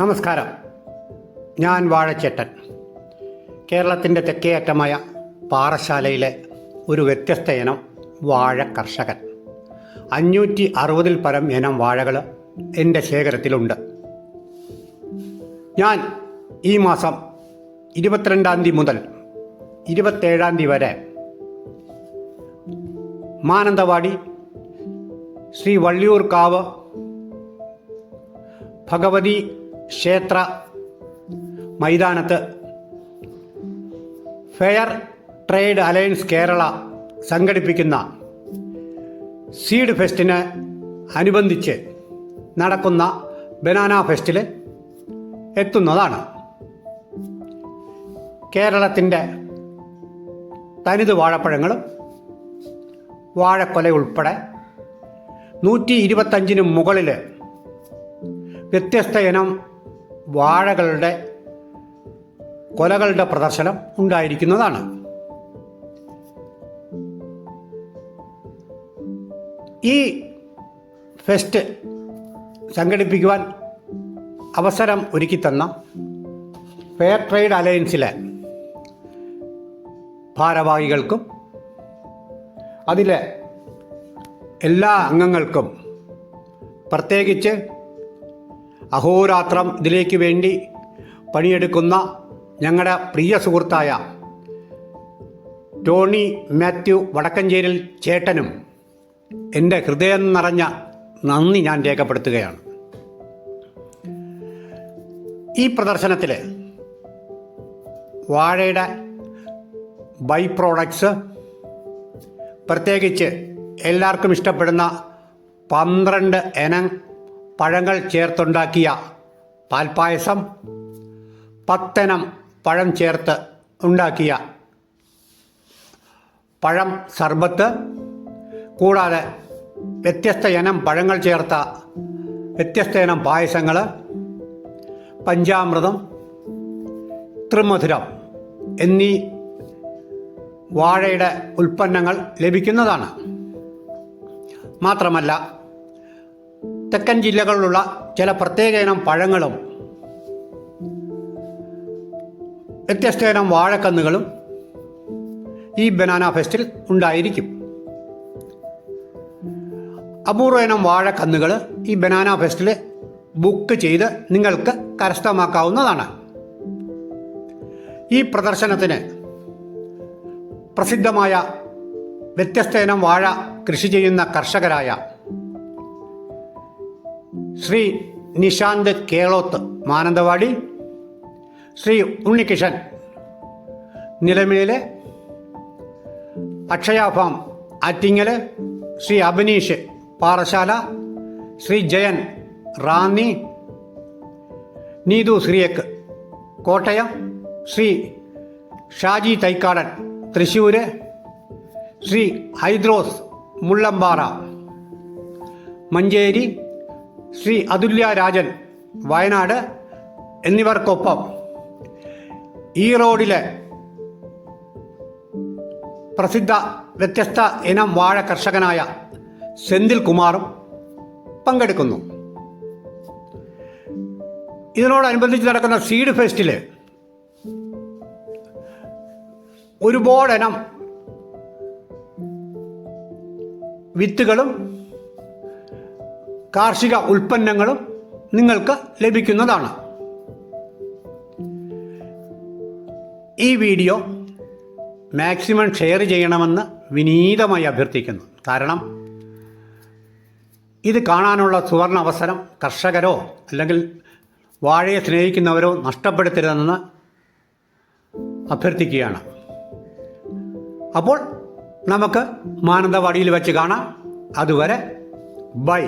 നമസ്കാരം. ഞാൻ വാഴച്ചേട്ടൻ. കേരളത്തിന്റെ തെക്കേയറ്റമായ പാറശാലയിലെ ഒരു വ്യത്യസ്ത ഇനം വാഴ കർഷകൻ. അഞ്ഞൂറ്റി അറുപതിൽ പരം ഇനം വാഴകൾ എന്റെ ശേഖരത്തിലുണ്ട്. ഞാൻ ഈ മാസം ഇരുപത്തിരണ്ടാം തീയതി മുതൽ ഇരുപത്തേഴാം തീയതി വരെ മാനന്തവാടി ശ്രീ വള്ളിയൂർക്കാവ് ഭഗവതി ക്ഷേത്ര മൈതാനത്ത്. ഫെയർ ട്രേഡ് അലയൻസ് കേരള സംഘടിപ്പിക്കുന്ന സീഡ് ഫെസ്റ്റിന് അനുബന്ധിച്ച് നടക്കുന്ന ബനാന ഫെസ്റ്റിൽ എത്തുന്നതാണ്. കേരളത്തിന്റെ തനിത് വാഴപ്പഴങ്ങളും വാഴക്കൊല ഉൾപ്പെടെ നൂറ്റി ഇരുപത്തഞ്ചിനും മുകളിൽ വ്യത്യസ്ത ഇനം വാഴകളുടെ കൊലകളുടെ പ്രദർശനം ഉണ്ടായിരിക്കുന്നതാണ്. ഈ ഫെസ്റ്റ് സംഘടിപ്പിക്കുവാൻ അവസരം ഒരുക്കിത്തന്ന ഫെയർ ട്രേഡ് അലയൻസിലെ ഭാരവാഹികൾക്കും അതിലെ എല്ലാ അംഗങ്ങൾക്കും പ്രത്യേകിച്ച് അഹോരാത്രം ഇതിലേക്ക് വേണ്ടി പണിയെടുക്കുന്ന ഞങ്ങളുടെ പ്രിയ സുഹൃത്തായ ടോണി മാത്യു വടക്കഞ്ചേരിൽ ചേട്ടനും എന്റെ ഹൃദയം നിറഞ്ഞ നന്ദി ഞാൻ രേഖപ്പെടുത്തുകയാണ്. ഈ പ്രദർശനത്തിൽ വാഴയുടെ ബൈ പ്രോഡക്ട്സ് പ്രത്യേകിച്ച് എല്ലാവർക്കും ഇഷ്ടപ്പെടുന്ന പന്ത്രണ്ട് ഇനം പഴങ്ങൾ ചേർത്തുണ്ടാക്കിയ പാൽപ്പായസം പത്തനം പഴം ചേർത്ത് ഉണ്ടാക്കിയ പഴം സർബത്ത് കൂടാതെ വ്യത്യസ്ത ഇനം പഴങ്ങൾ ചേർത്ത വ്യത്യസ്ത ഇനം പായസങ്ങൾ പഞ്ചാമൃതം ത്രിമധുരം എന്നീ വാഴയുടെ ഉൽപ്പന്നങ്ങൾ ലഭിക്കുന്നതാണ്. മാത്രമല്ല തെക്കൻ ജില്ലകളിലുള്ള ചില പ്രത്യേക ഇനം പഴങ്ങളും വ്യത്യസ്ത ഇനം വാഴക്കന്നുകളും ഈ ബനാന ഫെസ്റ്റിൽ ഉണ്ടായിരിക്കും. അപൂർവ ഇനം വാഴക്കന്നുകൾ ഈ ബനാന ഫെസ്റ്റിൽ ബുക്ക് ചെയ്ത് നിങ്ങൾക്ക് കരസ്ഥമാക്കാവുന്നതാണ്. ഈ പ്രദർശനത്തിന് പ്രസിദ്ധമായ വ്യത്യസ്ത ഇനം വാഴ കൃഷി ചെയ്യുന്ന കർഷകരായ ശ്രീ നിശാന്ത് കേളോത്ത് മാനന്തവാടി. ശ്രീ ഉണ്ണികിഷൻ നിലമേൽ. അക്ഷയ ഫാം ആറ്റിങ്ങൽ ശ്രീ അഭിനീഷ് പാറശാല. ശ്രീ ജയൻ റാന്നി. നീതു ശ്രീയക്ക് കോട്ടയം. ശ്രീ ഷാജി തൈക്കാടൻ തൃശ്ശൂര്. ശ്രീ ഹൈദ്രോസ് മുള്ളമ്പാറ. മഞ്ചേരി. ശ്രീ അതുല്യ രാജൻ വയനാട് എന്നിവർക്കൊപ്പം ഈ റോഡിലെ പ്രസിദ്ധ വ്യത്യസ്ത ഇനം വാഴ കർഷകനായ സെന്തിൽ കുമാറും പങ്കെടുക്കുന്നു. ഇതിനോടനുബന്ധിച്ച് നടക്കുന്ന സീഡ് ഫെസ്റ്റിൽ ഒരുപാട് ഇനം വിത്തുകളും കാർഷിക ഉൽപ്പന്നങ്ങളും നിങ്ങൾക്ക് ലഭിക്കുന്നതാണ്. ഈ വീഡിയോ മാക്സിമം ഷെയർ ചെയ്യണമെന്ന് വിനീതമായി അഭ്യർത്ഥിക്കുന്നു. കാരണം ഇത് കാണാനുള്ള സുവർണ അവസരം കർഷകരോ അല്ലെങ്കിൽ വാഴയെ സ്നേഹിക്കുന്നവരോ നഷ്ടപ്പെടുത്തരുതെന്ന് അഭ്യർത്ഥിക്കുകയാണ്. അപ്പോൾ നമുക്ക് മാനന്തവാടിയിൽ വെച്ച് കാണാം. അതുവരെ ബൈ.